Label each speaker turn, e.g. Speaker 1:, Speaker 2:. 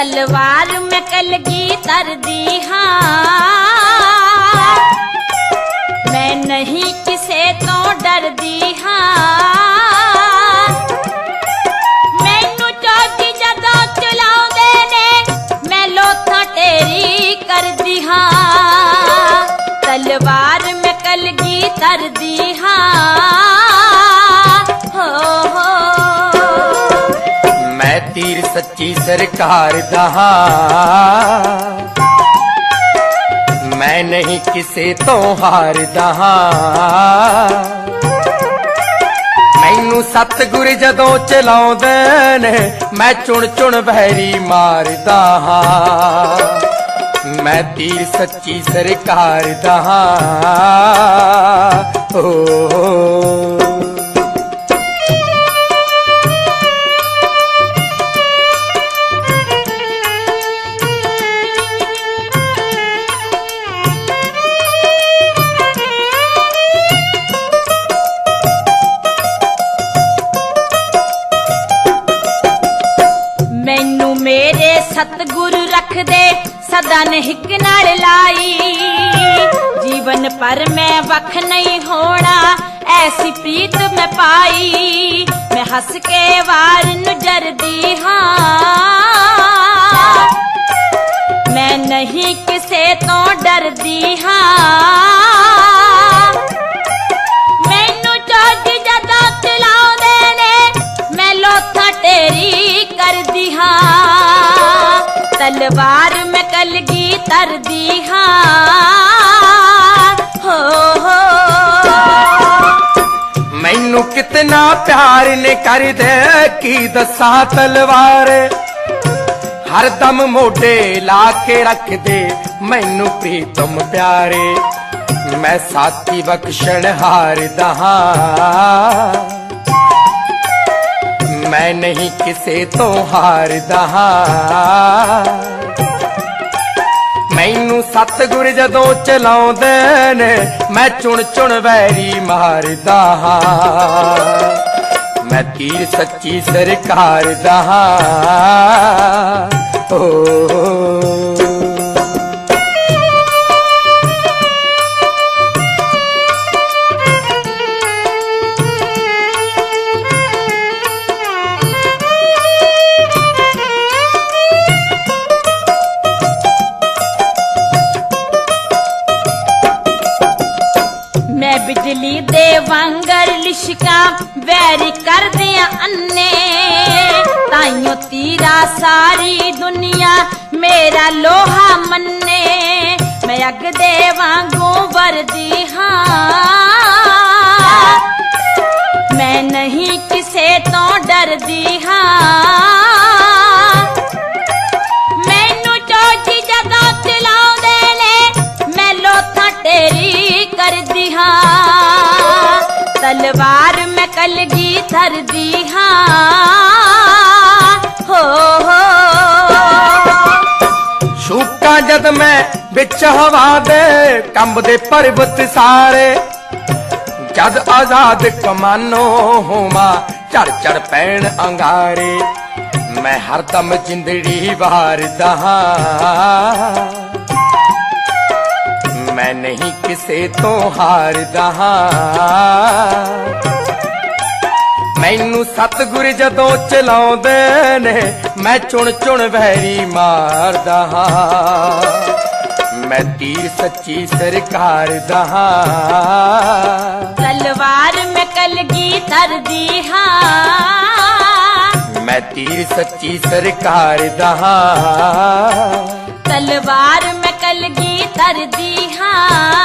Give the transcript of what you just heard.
Speaker 1: ਤਲਵਾਰ ਮੈਂ ਕਲਗੀ ਤਰਦੀ ਹਾਂ। ਮੈਂ ਨਹੀਂ ਕਿਸੇ ਤੋਂ ਡਰਦੀ ਹਾਂ। ਮੈਨੂੰ ਚੌਕੀ ਜਦੋਂ ਚਲਾਉਂਦੇ ਨੇ, ਮੈਂ ਲੋਥਾਂ ਢੇਰੀ ਕਰਦੀ ਹਾਂ। ਤਲਵਾਰ ਮੈਂ ਕਲਗੀ ਤਰਦੀ ਹਾਂ।
Speaker 2: ਸੱਚੀ ਸਰਕਾਰ ਦਾ ਹਾਂ। ਮੈਂ ਨਹੀਂ ਕਿਸੇ ਤੋਂ ਹਾਰਦਾ ਹਾਂ। ਮੈਨੂੰ ਸਤਿਗੁਰ ਜਦੋਂ ਚਲਾਉਂਦੇ ਨੇ, ਮੈਂ ਚੁਣ ਚੁਣ ਬਹਿਰੀ ਮਾਰਦਾ ਹਾਂ। ਮੈਂ ਤੀਰ ਸੱਚੀ ਸਰਕਾਰ ਦਾ ਹਾਂ। ਓ
Speaker 1: ਸਤਿਗੁਰ ਰੱਖਦੇ, ਸਦਾ ਨਿਹਕ ਨਾਲ ਲਾਈ। ਜੀਵਨ ਪਰ ਮੈਂ ਵਖ ਨਹੀਂ ਹੋਣਾ, ਐਸੀ ਪ੍ਰੀਤ ਮੈਂ ਪਾਈ। ਮੈਂ ਹੱਸ ਕੇ ਵਾਰ ਨੂੰ ਜਰਦੀ ਹਾਂ। ਮੈਂ ਨਹੀਂ ਕਿਸੇ ਤੋਂ ਡਰਦੀ ਹਾਂ। ਤਲਵਾਰ ਮੈਂ ਕਲਗੀ ਤਰਦੀ ਹਾਂ। ਹੋ ਹੋ।
Speaker 2: ਮੈਨੂੰ ਕਿਤਨਾ ਪਿਆਰ ਨੇ ਕਰਦੇ ਕੀ ਦੱਸਾਂ ਤਲਵਾਰ? ਹਰਦਮ ਮੋਢੇ ਲਾ ਕੇ ਰੱਖਦੇ ਮੈਨੂੰ ਪ੍ਰੀਤਮ ਪਿਆਰੇ। ਮੈਂ ਸਾਥੀ ਬਖਸ਼ਣ ਹਾਰਦਾ ਹਾਂ। ਮੈਂ ਨਹੀਂ ਕਿਸੇ ਤੋਂ ਹਾਰਦਾ ਹਾਂ। ਮੈਨੂੰ ਸਤਿਗੁਰ ਜਦੋਂ ਚਲਾਉਂਦੇ ਨੇ, ਮੈਂ ਚੁਣ ਚੁਣ ਵੈਰੀ ਮਾਰਦਾ ਹਾਂ। ਮੈਂ ਤੀਰ ਸੱਚੀ ਸਰਕਾਰ ਦਾ ਹਾਂ। ਓ
Speaker 1: ਮੈਂ ਬਿਜਲੀ ਦੇ ਵਾਂਗਰ ਲਿਸ਼ਕਾਂ ਵੈਰੀ ਕਰਦਿਆਂ ਅੰਨੇ। ਤਾਈਓ ਤੀਰਾ ਸਾਰੀ ਦੁਨੀਆ ਮੇਰਾ ਲੋਹਾ ਮੰਨੇ। ਮੈਂ ਅੱਗ ਦੇ ਵਾਂਗੂ ਵਰਦੀ ਹਾਂ। ਮੈਂ ਨਹੀਂ ਕਿਸੇ ਤੋਂ ਡਰਦੀ ਹਾਂ। ਤਲਵਾਰ ਮੈਂ ਕਲਗੀ ਧਰਦੀ ਹਾਂ ਹੋ ਹੋ
Speaker 2: ਸ਼ੂਕਾਂ ਜਦ ਮੈਂ ਵਿੱਚ ਹਵਾ ਦੇ ਕੰਬਦੇ ਪਰਬਤ ਸਾਰੇ ਜਦ ਆਜ਼ਾਦ ਕਮਾਨੋ ਹੋਵਾਂ ਚੜ ਚੜ ਪੈਣ ਅੰਗਾਰੇ ਮੈਂ ਹਰਦਮ ਜਿੰਦੜੀ ਵਾਰਦਾ ਹਾਂ ਨਹੀਂ ਕਿਸੇ ਤੋਂ ਹਾਰਦਾ ਹਾਂ ਮੈਨੂੰ ਸਤਿਗੁਰ ਜਦੋਂ ਚਲਾਉਂਦੇ ਨੇ ਮੈਂ ਚੁਣ ਚੁਣ ਵੈਰੀ ਮਾਰਦਾ ਹਾਂ ਮੈਂ ਤੀਰ ਸੱਚੀ ਸਰਕਾਰ ਦਾ ਹਾਂ
Speaker 1: ਤਲਵਾਰ ਮੈਂ ਕਲਗੀ ਧਰਦੀ ਹਾਂ।
Speaker 2: ਮੈਂ ਤੀਰ ਸੱਚੀ ਸਰਕਾਰ ਦਾ ਹਾਂ
Speaker 1: ਤਲਵਾਰ ਮੈਂ ਕਲਗੀ ਧਰਦੀ ਹਾਂ